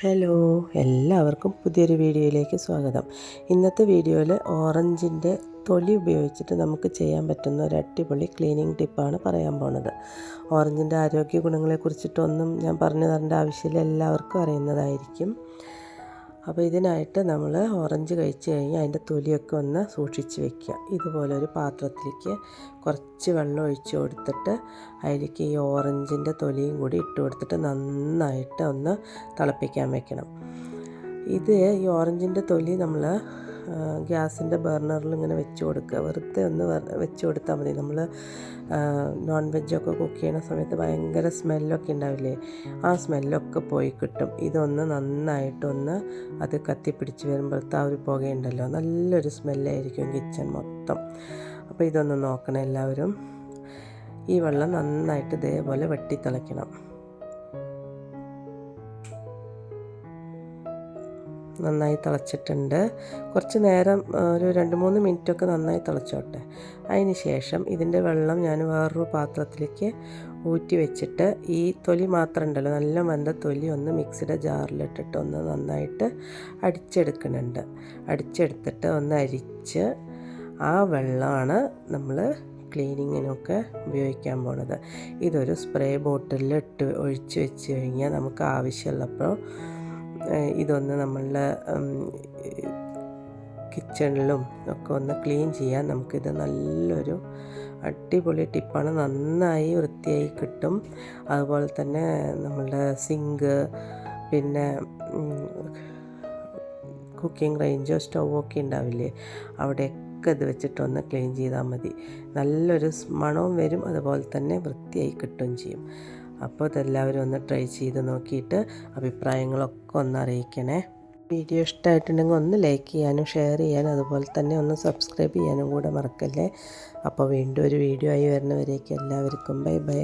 Hello എല്ലാവർക്കും പുതിയൊരു വീഡിയോയിലേക്ക് സ്വാഗതം. ഇന്നത്തെ വീഡിയോയിൽ ഓറഞ്ചിന്റെ തൊലി ഉപയോഗിച്ചിട്ട് നമുക്ക് ചെയ്യാൻ പറ്റുന്ന ഒരു അടിപൊളി ക്ലീനിങ് ടിപ്പാണ് പറയാൻ പോണത്. ഓറഞ്ചിന്റെ ആരോഗ്യ ഗുണങ്ങളെക്കുറിച്ചിട്ടൊന്നും ഞാൻ പറഞ്ഞു തരേണ്ട ആവശ്യമില്ല. എല്ലാവർക്കും അറിയുന്നതായിരിക്കും. അപ്പോൾ ഇതിനായിട്ട് നമ്മൾ ഓറഞ്ച് കഴിച്ചു കഴിഞ്ഞാൽ അതിന്റെ തൊലിയൊക്കെ ഒന്ന് സൂക്ഷിച്ച് വെക്കുക. ഇതുപോലെ ഒരു പാത്രത്തിലേക്ക് കുറച്ച് വെള്ളം ഒഴിച്ച് കൊടുത്തിട്ട് അതിലേക്ക് ഈ ഓറഞ്ചിന്റെ തൊലിയും കൂടി ഇട്ട് കൊടുത്തിട്ട് നന്നായിട്ട് ഒന്ന് തിളപ്പിക്കാൻ വെക്കണം. ഇത് ഈ ഓറഞ്ചിന്റെ തൊലി നമ്മൾ ഗ്യാസിന്റെ ബർണറിൽ ഇങ്ങനെ വെച്ച് കൊടുക്കുക. വെറുതെ ഒന്ന് വെച്ച് കൊടുത്താൽ മതി. നമ്മൾ നോൺ വെജൊക്കെ കുക്ക് ചെയ്യുന്ന സമയത്ത് ഭയങ്കര സ്മെല്ലൊക്കെ ഉണ്ടാവില്ലേ? ആ സ്മെല്ലൊക്കെ പോയി കിട്ടും. ഇതൊന്ന് നന്നായിട്ടൊന്ന് അത് കത്തിപ്പിടിച്ച് വരുമ്പോഴത്തെ ആ ഒരു പുകയുണ്ടല്ലോ? നല്ലൊരു സ്മെല്ലായിരിക്കും കിച്ചൺ മൊത്തം. അപ്പോൾ ഇതൊന്ന് നോക്കണം എല്ലാവരും. ഈ വെള്ളം നന്നായിട്ട് ഇതേപോലെ വെട്ടിത്തിളയ്ക്കണം. നന്നായി തിളച്ചിട്ടുണ്ട്. കുറച്ച് നേരം ഒരു രണ്ട് മൂന്ന് മിനിറ്റൊക്കെ നന്നായി തിളച്ചോട്ടെ. അതിന് ശേഷം ഇതിന്റെ വെള്ളം ഞാൻ വേറൊരു പാത്രത്തിലേക്ക് ഊറ്റി വെച്ചിട്ട് ഈ തൊലി മാത്രം ഉണ്ടല്ലോ നല്ല വെന്ത തൊലി ഒന്ന് മിക്സിയുടെ ജാറിലിട്ടിട്ട് ഒന്ന് നന്നായിട്ട് അടിച്ചെടുക്കുന്നുണ്ട്. അടിച്ചെടുത്തിട്ട് ഒന്ന് അരിച്ച് ആ വെള്ളമാണ് നമ്മൾ ക്ലീനിങ്ങിനൊക്കെ ഉപയോഗിക്കാൻ പോണത്. ഇതൊരു സ്പ്രേ ബോട്ടിലിൽ ഇട്ട് ഒഴിച്ച് വെച്ച് കഴിഞ്ഞാൽ നമുക്ക് ആവശ്യമുള്ളപ്പോൾ ഇതൊന്ന് നമ്മളുടെ കിച്ചണിലും ഒക്കെ ഒന്ന് ക്ലീൻ ചെയ്യാൻ നമുക്കിത് നല്ലൊരു അടിപൊളി ടിപ്പാണ്. നന്നായി വൃത്തിയായി കിട്ടും. അതുപോലെ തന്നെ നമ്മളുടെ സിങ്ക് പിന്നെ കുക്കിംഗ് റേഞ്ചോ സ്റ്റൗവോ ഒക്കെ ഉണ്ടാവില്ലേ അവിടെയൊക്കെ ഇത് വെച്ചിട്ടൊന്ന് ക്ലീൻ ചെയ്താൽ മതി. നല്ലൊരു മണവും വരും. അതുപോലെ തന്നെ വൃത്തിയായി കിട്ടുകയും ചെയ്യും. അപ്പോൾ ഇതെല്ലാവരും ഒന്ന് ട്രൈ ചെയ്ത് നോക്കിയിട്ട് അഭിപ്രായങ്ങളൊക്കെ ഒന്ന് അറിയിക്കണേ. വീഡിയോ ഇഷ്ടമായിട്ടുണ്ടെങ്കിൽ ഒന്ന് ലൈക്ക് ചെയ്യാനും ഷെയർ ചെയ്യാനും അതുപോലെ തന്നെ ഒന്ന് സബ്സ്ക്രൈബ് ചെയ്യാനും കൂടെ മറക്കല്ലേ. അപ്പോൾ വീണ്ടും ഒരു വീഡിയോ ആയി വരുന്നവരേക്ക് എല്ലാവർക്കും ബൈ ബൈ